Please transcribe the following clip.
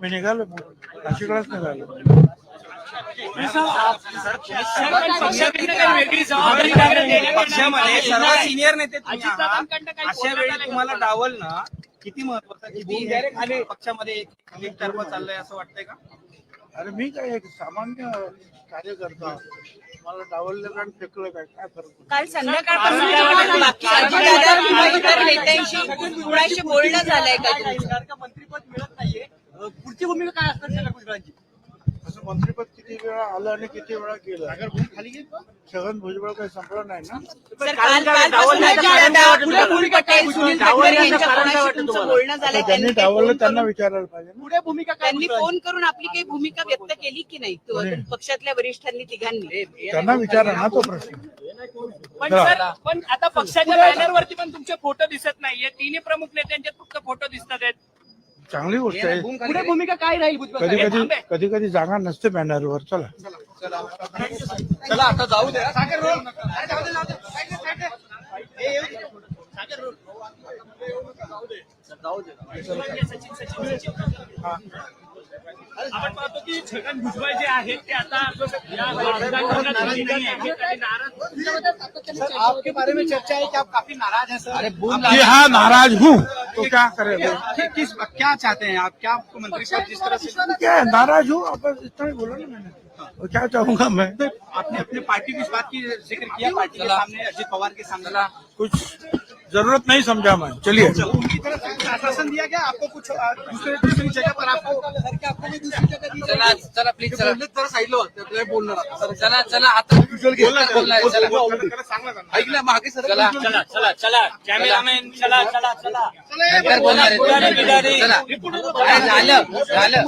मी निघालो नाशिकलाच निघालो पक्षामध्ये. सर्व सिनियर नेते तुम्ही आहात. अशा वेळी तुम्हाला? डावलणं किती महत्वाचं किती हे पक्षामध्ये एक एकतर्फ चाललंय असं वाटतंय का अरे मी काय एक सामान्य कार्यकर्ता मला डावललं फेकलं काय काय फरक पडतो? काल संध्याकाळपासून जेव्हा बाकी अजितदादा किंवा इतर नेत्यांशी कुणाशी बोलणं झालंय का तुमचं? मंत्रीपद मिळत नाहीये पुढची भूमिका काय असणार शरद भुजबळांची असं मंत्रिपद किती वेळा आलं आणि किती वेळा गेलं? छगन भुजबळ काही संपलं नाही ना? सर काल कालपासून अजितदादा, पुढे भूमिका काय पटेल, सुनील डावलण्याचं तटकरे यांच्या कारण काय कोणाशी वाटतं तुमचं तुम्हाला? बोलणं झालंय? तर त्यांनी काही फोन त्यांना करून- विचारायला पाहिजे ना. पुढे भूमिका काय त्यांनी भुजबळांची? फोन करून आपली काही भूमिका व्यक्त केली की नाही? तु-? पक्षातल्या वरिष्ठांनी तिघांनी? त्यांना विचारा ना तो प्रश्न. पण. सर पण आता पक्षाच्या बॅनरवरती पण तुमचे फोटो दिसत नाहीये. तिन्ही प्रमुख नेत्यांचे फक्त फोटो दिसतात आहेत. चांगली गोष्ट आहे. पुढे भूमिका काय राहील कधी? कधी कधी कधी जागा नसते बॅनरवर. चला. चला आता जाऊ द्या सागर. आपण पाहतो की छगन भुजबळ जे आहेत ते आता नाराज़ आपके बारे में चर्चा है कि आप काफ़ी नाराज़ हैं सर? अरे जी हाँ नाराज़ हूँ। तो क्या करेगा किस क्या चाहते हैं आप? क्या आपको मंत्री साहब जिस तरह से क्या है नाराज़ हूँ आप बस इतना ही बोला ना मैंने। और क्या चाहूँगा मैं? आपने अपने पार्टी की इस बात की ज़िक्र किया पार्टी के सामने अजीत पवार के सामने? कुछ ज़रूरत नहीं समझा मैं चलिए। उनकी तरफ़ आश्वासन दिया गया आपको कुछ दूसरे दूसरी जगह पर आपको सर की आपको भी दूसरी जगह दी चला चला प्लीज चला जरा साईडला बोलणार चला चला. आता आहे, चला सांगला ऐक ना मागे सर चला चला चला चला कॅमेरामॅन चला. चला चला झालं झालं.